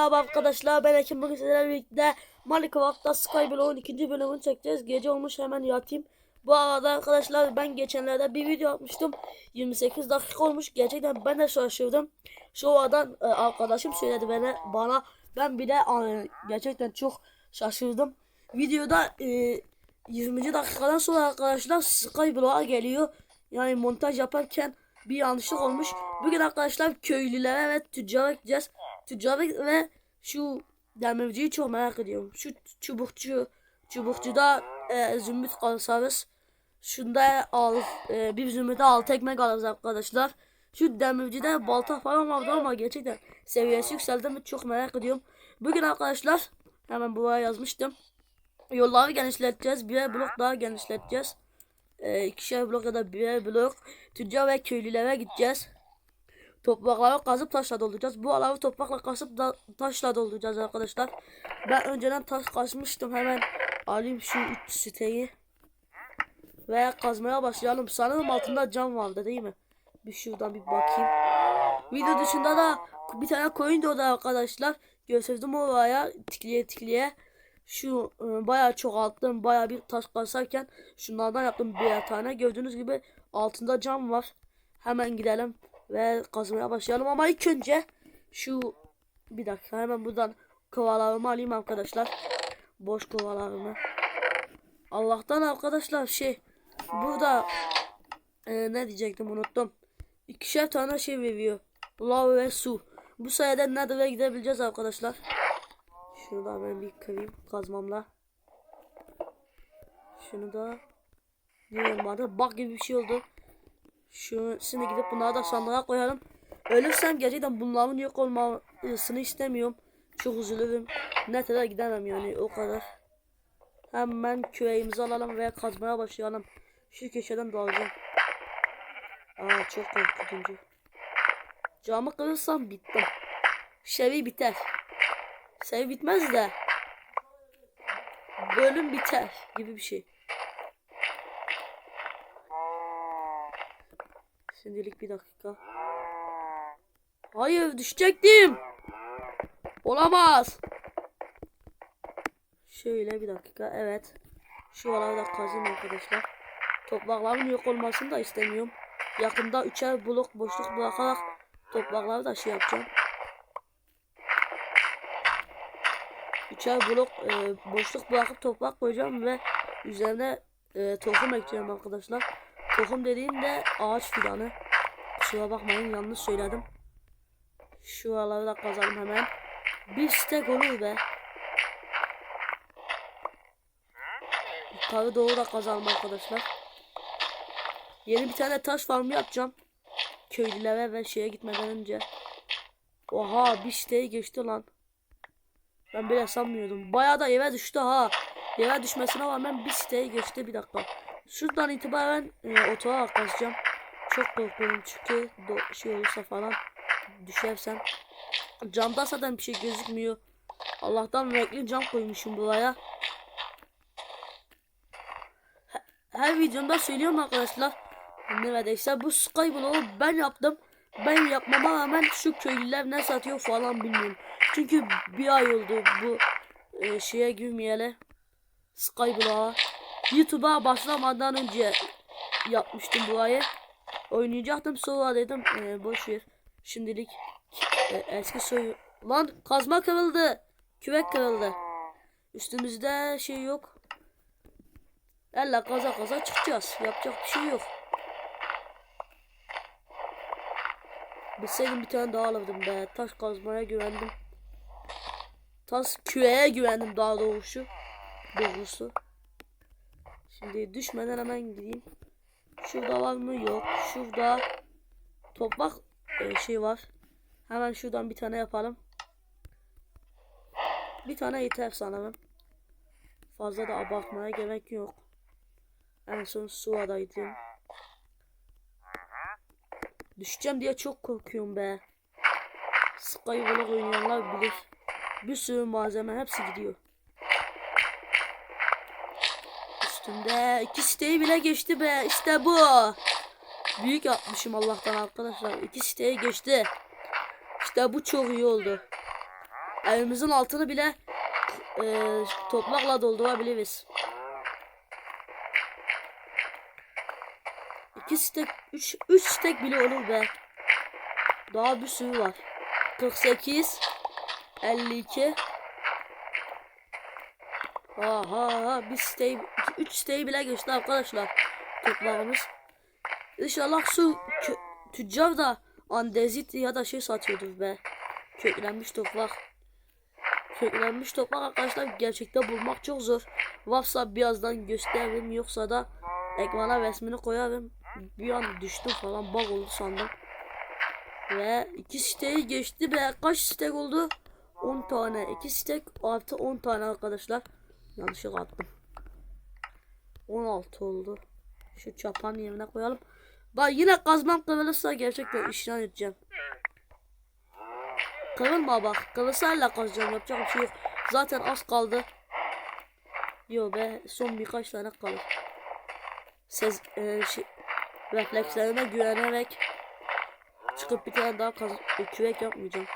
Merhaba arkadaşlar ben Ekim bugün sizlerle birlikte Minecraft'ta Skyblock'un ikinci bölümünü çekeceğiz. Gece olmuş hemen yatayım. Bu arada arkadaşlar ben geçenlerde bir video atmıştım. 28 dakika olmuş. Gerçekten ben de şaşırdım. Şu aradan e, arkadaşım söyledi bana, bana. Ben bir de e, gerçekten çok şaşırdım. Videoda e, 20. dakikadan sonra arkadaşlar Skyblock'a geliyor. Yani montaj yaparken bir yanlışlık olmuş. Bugün arkadaşlar köylülere ve tüccara gideceğiz. Tüccara ve şu demirciyi çok merak ediyorum. Şu çubukçu, çubukçuda e, zümrüt alırız. Şunda al, e, bir zümrüte altı ekmek alırız arkadaşlar. Şu demircide balta falan vardı ama gerçekten seviyesi yükseldi mi çok merak ediyorum. Bugün arkadaşlar hemen buraya yazmıştım. Yolları genişleteceğiz. Birer blok daha genişleteceğiz. E, ikişer blok ya da birer blok. Tüccar ve köylülere gideceğiz. Toprakları kazıp taşla dolduracağız. Bu alanı toprakla kazıp da taşla dolduracağız arkadaşlar. Ben önceden taş kazmıştım. Hemen alayım şu üç siteyi. Ve kazmaya başlayalım. Sanırım altında cam vardı değil mi? Bir şuradan bir bakayım. Video dışında da bir tane koyun doğdu arkadaşlar. Gösterdim oraya tikliye tikliye. Şu e, bayağı çok attım. Bayağı bir taş kazarken şunlardan yaptım bir tane. Gördüğünüz gibi altında cam var. Hemen gidelim ve kazmaya başlayalım ama ilk önce şu bir dakika hemen buradan kovalarımı alayım arkadaşlar. Boş kovalarımı. Allah'tan arkadaşlar şey burada e, ne diyecektim unuttum. İkişer tane şey veriyor. Lav ve su. Bu sayede Nether'e gidebileceğiz arkadaşlar. Şunu da ben bir kırayım kazmamla. Şunu da ne olmadı? Bak gibi bir şey oldu. Şu şimdi gidip bunları da sandığa koyalım. Ölürsem gerçekten bunların yok olmasını istemiyorum. Çok üzülürüm. Nether'e gidemem yani o kadar. Hemen küreğimizi alalım ve kazmaya başlayalım. Şu köşeden dalacağım. Aa çok korkutucu. Camı kırırsam bittim. Sevi biter. Sevi bitmez de. Bölüm biter gibi bir şey. Şimdilik bir dakika. Hayır düşecektim. Olamaz. Şöyle bir dakika evet. Şu da kazayım arkadaşlar. Toprakların yok olmasını da istemiyorum. Yakında üçer blok boşluk bırakarak toprakları da şey yapacağım. Üçer blok e, boşluk bırakıp toprak koyacağım ve üzerine e, tohum ekeceğim arkadaşlar. Tohum dediğimde ağaç fidanı. Kusura bakmayın yanlış söyledim. Şuraları da kazalım hemen. Bir stek olur be. Yukarı doğru da kazalım arkadaşlar. Yeni bir tane taş farmı yapacağım. Köylülere ve şeye gitmeden önce. Oha bir siteyi geçti lan. Ben bile sanmıyordum. Bayağı da yere düştü ha. Yere düşmesine rağmen bir siteyi geçti bir dakika. Şuradan itibaren e, otoğa kazacağım. Çok korkuyorum çünkü do şey olursa falan düşersem. Camda zaten bir şey gözükmüyor. Allah'tan renkli cam koymuşum buraya. Her, her videomda söylüyorum arkadaşlar. Neredeyse bu Skyblock'u ben yaptım. Ben yapmama rağmen şu köylüler ne satıyor falan bilmiyorum. Çünkü bir ay oldu bu e, şeye girmeyeli. Skyblock'a. YouTube'a başlamadan önce yapmıştım burayı. Oynayacaktım sonra dedim e, boş ver. Şimdilik e, eski soyu. Lan kazma kırıldı. Küvek kırıldı. Üstümüzde şey yok. Elle kaza kaza çıkacağız. Yapacak bir şey yok. Bilseydim bir tane daha alırdım be. Taş kazmaya güvendim. Taş küveye güvendim daha doğrusu. Doğrusu. Şimdi düşmeden hemen gideyim. Şurada var mı? Yok. Şurada toprak e, şey var. Hemen şuradan bir tane yapalım. Bir tane yeter sanırım. Fazla da abartmaya gerek yok. En son su adaydım. Düşeceğim diye çok korkuyorum be. Skyblock oynayanlar bilir. Bir sürü malzeme hepsi gidiyor. üstünde. İki siteyi bile geçti be. İşte bu. Büyük yapmışım Allah'tan arkadaşlar. İki siteyi geçti. İşte bu çok iyi oldu. Evimizin altını bile e, toprakla doldurabiliriz. İki stek, üç, üç stek bile olur be. Daha bir sürü var. 48 52 Aha bir stek 3 siteyi bile geçti arkadaşlar. Toplamımız. İnşallah su tüccar da andezit ya da şey satıyordur be. Köklenmiş toprak. Köklenmiş toprak arkadaşlar gerçekte bulmak çok zor. Varsa birazdan gösteririm yoksa da ekrana resmini koyarım. Bir an düştüm falan bug oldu sandım. Ve iki siteyi geçti be. Kaç stek oldu? 10 tane. 2 stek artı 10 tane arkadaşlar. Yanlışlıkla attım. 16 oldu. Şu çapan yerine koyalım. Bak yine kazmam kırılırsa gerçekten işten edeceğim. Kırılma bak. Kırılsayla kazacağım. Yapacak bir şey yok. Zaten az kaldı. Yo be. Son birkaç tane kalır. Sez, e, şey, reflekslerime güvenerek çıkıp bir tane daha kaz küvek yapmayacağım.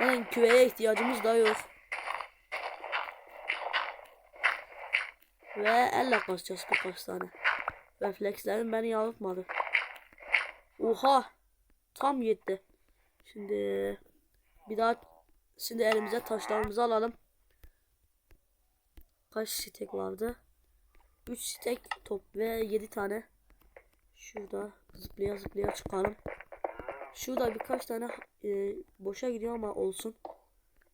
Yani küveye ihtiyacımız da yok. Ve elle kazacağız birkaç tane. Reflekslerim beni yanıltmadı. Oha. Tam yetti. Şimdi bir daha şimdi elimize taşlarımızı alalım. Kaç stek vardı? 3 stek top ve 7 tane. Şurada zıplaya zıplaya çıkalım. Şurada birkaç tane e, boşa gidiyor ama olsun.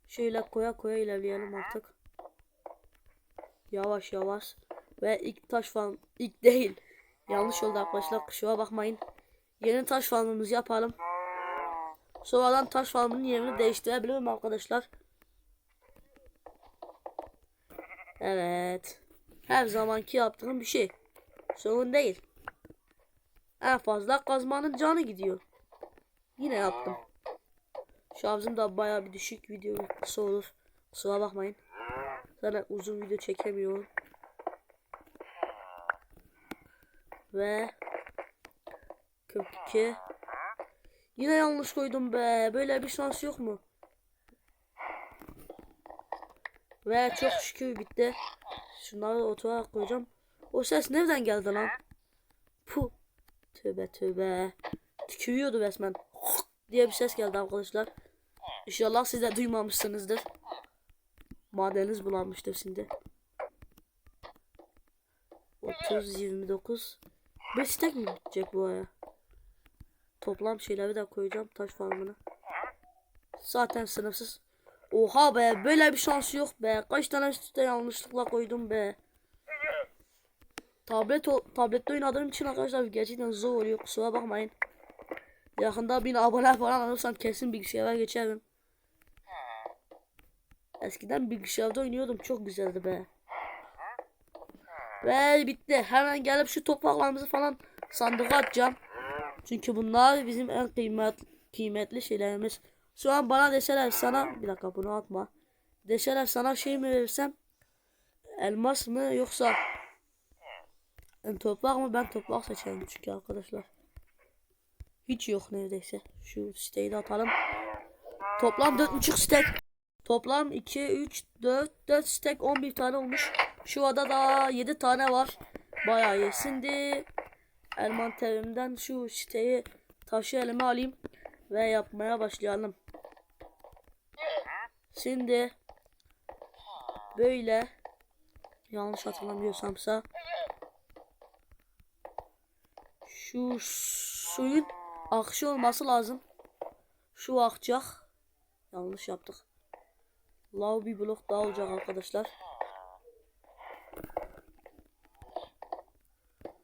Şöyle koya koya ilerleyelim artık. Yavaş yavaş. Ve ilk taş falan ilk değil. Yanlış oldu arkadaşlar kusura bakmayın. Yeni taş farmımızı yapalım. Sonradan taş farmının yerini değiştirebilirim arkadaşlar. Evet. Her zamanki yaptığım bir şey. Sorun değil. En fazla kazmanın canı gidiyor. Yine yaptım. Şarjım da baya bir düşük video kısa olur. Kusura bakmayın. Zaten uzun video çekemiyorum. Ve 42 Yine yanlış koydum be. Böyle bir şans yok mu? Ve çok şükür bitti. Şunları otuğa koyacağım. O ses nereden geldi lan? Puh. Tövbe tövbe. Tükürüyordu resmen. diye bir ses geldi arkadaşlar. İnşallah siz de duymamışsınızdır. Madeniniz bulanmıştır şimdi. 30 29 Bir stek mi bitecek bu aya? Toplam şeyleri de koyacağım taş farmını. Zaten sınırsız. Oha be böyle bir şans yok be. Kaç tane üstte yanlışlıkla koydum be. Tablet o tablette oynadığım için arkadaşlar gerçekten zor oluyor kusura bakmayın. Yakında bin abone falan alırsam kesin bilgisayara geçerim. Eskiden bilgisayarda oynuyordum çok güzeldi be. Ve bitti. Hemen gelip şu topraklarımızı falan sandığa atacağım. Çünkü bunlar bizim en kıymet, kıymetli şeylerimiz. Şu an bana deseler sana bir dakika bunu atma. Deseler sana şey mi verirsem elmas mı yoksa yani toprak mı ben toprak seçerim çünkü arkadaşlar. Hiç yok neredeyse. Şu siteyi de atalım. Toplam 4.5 stek. Toplam 2, 3, 4, 4 stek 11 tane olmuş. Şu ada da 7 tane var. Bayağı iyi. Şimdi envanterimden şu siteyi taşı elime alayım ve yapmaya başlayalım. Şimdi böyle yanlış hatırlamıyorsamsa şu suyun akışı olması lazım. Şu akacak. Yanlış yaptık. Lav bir blok daha olacak arkadaşlar.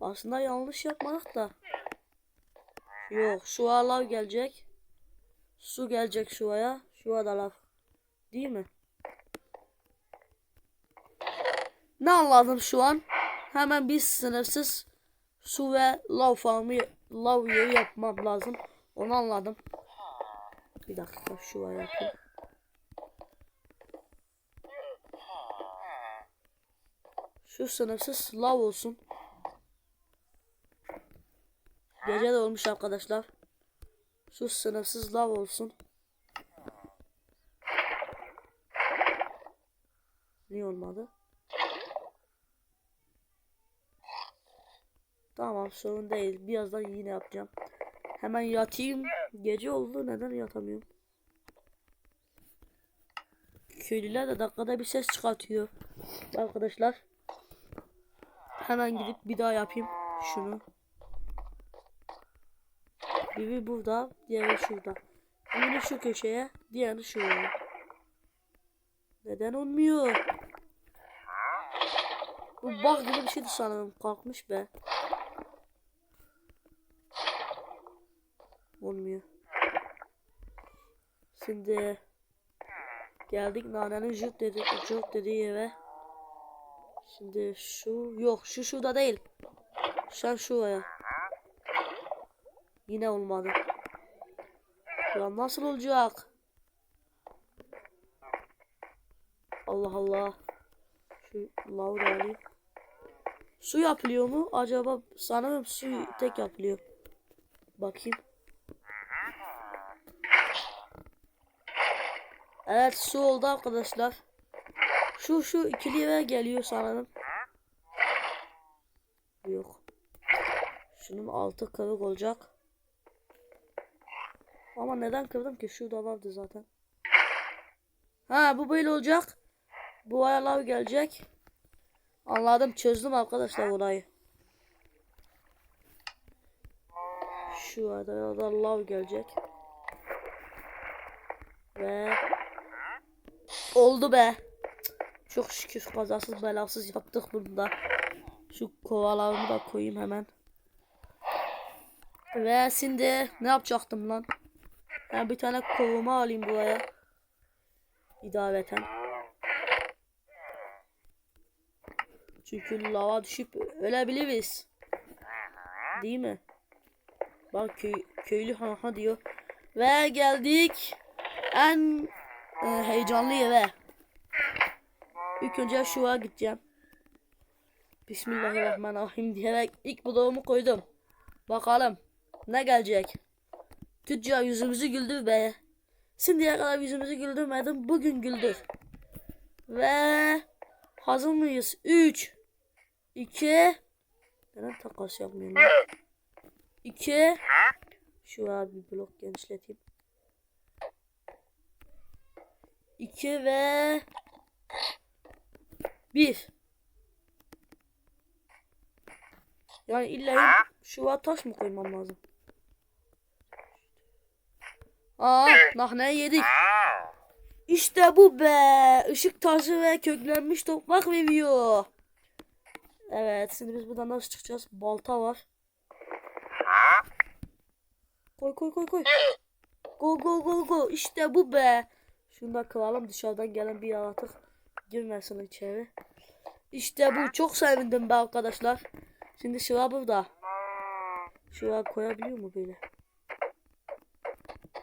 Aslında yanlış yapmadık da. Yok şu lav gelecek. Su gelecek şuraya. Şurada lav. Değil mi? Ne anladım şu an? Hemen bir sınırsız su ve lav farmı lav yapmam lazım. Onu anladım. Bir dakika şuraya yapayım. Şu sınırsız lav olsun. Gece de olmuş arkadaşlar. Şu sınırsız lav olsun. Niye olmadı? Tamam sorun değil. Birazdan yine yapacağım. Hemen yatayım. Gece oldu. Neden yatamıyorum? Köylüler de dakikada bir ses çıkartıyor. Arkadaşlar. Hemen gidip bir daha yapayım. Şunu. Biri burada. Diğeri şurada. Birini şu köşeye. Diğerini şuraya. Neden olmuyor? Bu bak gibi bir şeydi sanırım. Kalkmış be. Olmuyor. Şimdi geldik nanenin jut dedi jut dediği eve. Şimdi şu yok şu şurada değil. Sen şuraya. Yine olmadı. Ya nasıl olacak? Allah Allah. Şu Laura alayım. Su yapılıyor mu? Acaba sanırım su tek yapılıyor. Bakayım. Evet su oldu arkadaşlar. Şu şu ikiliye geliyor sanırım. Yok. Şunun altı kırık olacak. Ama neden kırdım ki? Şurada vardı zaten. Ha bu böyle olacak. Bu ayarlar gelecek. Anladım çözdüm arkadaşlar olayı. Şu arada da lav gelecek. Ve oldu be. Çok şükür kazasız belasız yaptık bunu da. Şu kovalarımı da koyayım hemen. Ve şimdi ne yapacaktım lan? Ben bir tane kovuma alayım buraya. İdaveten. Çünkü lava düşüp ölebiliriz. Değil mi? Bak köy, köylü ha ha diyor. Ve geldik en e, heyecanlı yere. İlk önce şuraya gideceğim. Bismillahirrahmanirrahim diyerek ilk bloğumu koydum. Bakalım ne gelecek. Tüccar yüzümüzü güldür be. Şimdiye kadar yüzümüzü güldürmedim. Bugün güldür. Ve hazır mıyız? 3 2 Neden takas yapmıyorum? 2 Şu abi blok genişleteyim. 2 ve 1 Yani illa şu taş mı koymam lazım? Aa, nahneyi yedik. İşte bu be. Işık taşı ve köklenmiş toprak veriyor. Evet, şimdi biz buradan nasıl çıkacağız? Balta var. Koy koy koy koy. Go go go go. İşte bu be. Şunu da kıralım dışarıdan gelen bir yaratık girmesin içeri. İşte bu. Çok sevindim be arkadaşlar. Şimdi şura burada. Şuraya koyabiliyor mu böyle?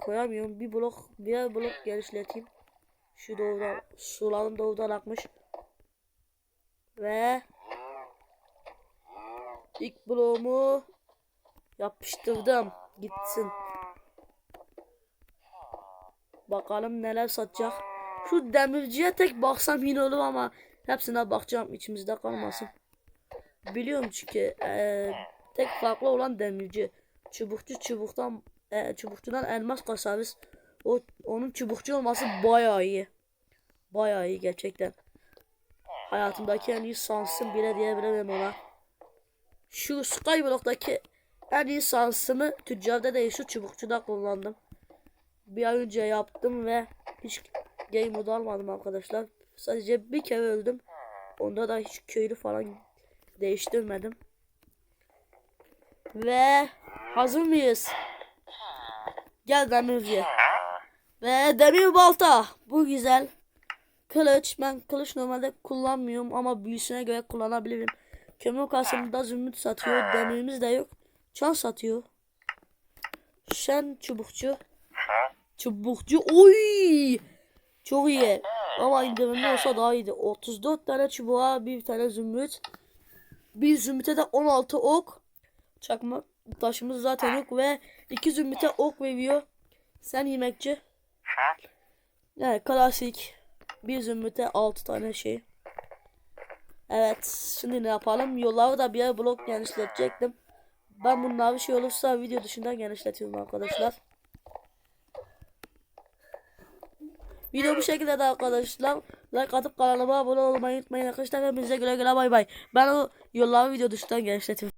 Koyamıyorum. Bir blok, bir blok genişleteyim. Şu doğrudan, sularım doğrudan akmış. Ve ilk bloğumu yapıştırdım. Gitsin. Bakalım neler satacak. Şu demirciye tek baksam yine olur ama hepsine bakacağım içimizde kalmasın. Biliyorum çünkü eee, tek farklı olan demirci. Çubukçu çubuktan e, çubukçudan elmas kasarız. O onun çubukçu olması bayağı iyi. Bayağı iyi gerçekten. Hayatımdaki en iyi sansım bile diyebilirim ona. Şu Skyblock'taki en iyi sansımı tüccarda değil şu çubukçuda kullandım. Bir ay önce yaptım ve hiç game modu almadım arkadaşlar. Sadece bir kere öldüm. Onda da hiç köylü falan değiştirmedim. Ve hazır mıyız? Gel demirci. Ve demir balta. Bu güzel. Kılıç. Ben kılıç normalde kullanmıyorum ama büyüsüne göre kullanabilirim. Kömür kasımında zümrüt satıyor. Demirimiz de yok. Çan satıyor. Şen çubukçu. Çubukçu. Oy! Çok iyi. Ama indirimli olsa daha iyiydi. 34 tane çubuğa bir tane zümrüt. Bir zümrüte de 16 ok. Çakma taşımız zaten yok ve iki zümrüte ok veriyor. Sen yemekçi. Evet klasik. Bir zümrüte 6 tane şey. Evet şimdi ne yapalım? Yolları da bir yer blok genişletecektim. Ben bunlar bir şey olursa video dışında genişletiyorum arkadaşlar. Video bu şekilde de arkadaşlar. Like atıp kanalıma abone olmayı unutmayın arkadaşlar. Hepinize güle güle bay bay. Ben o yolları video dışından genişletiyorum.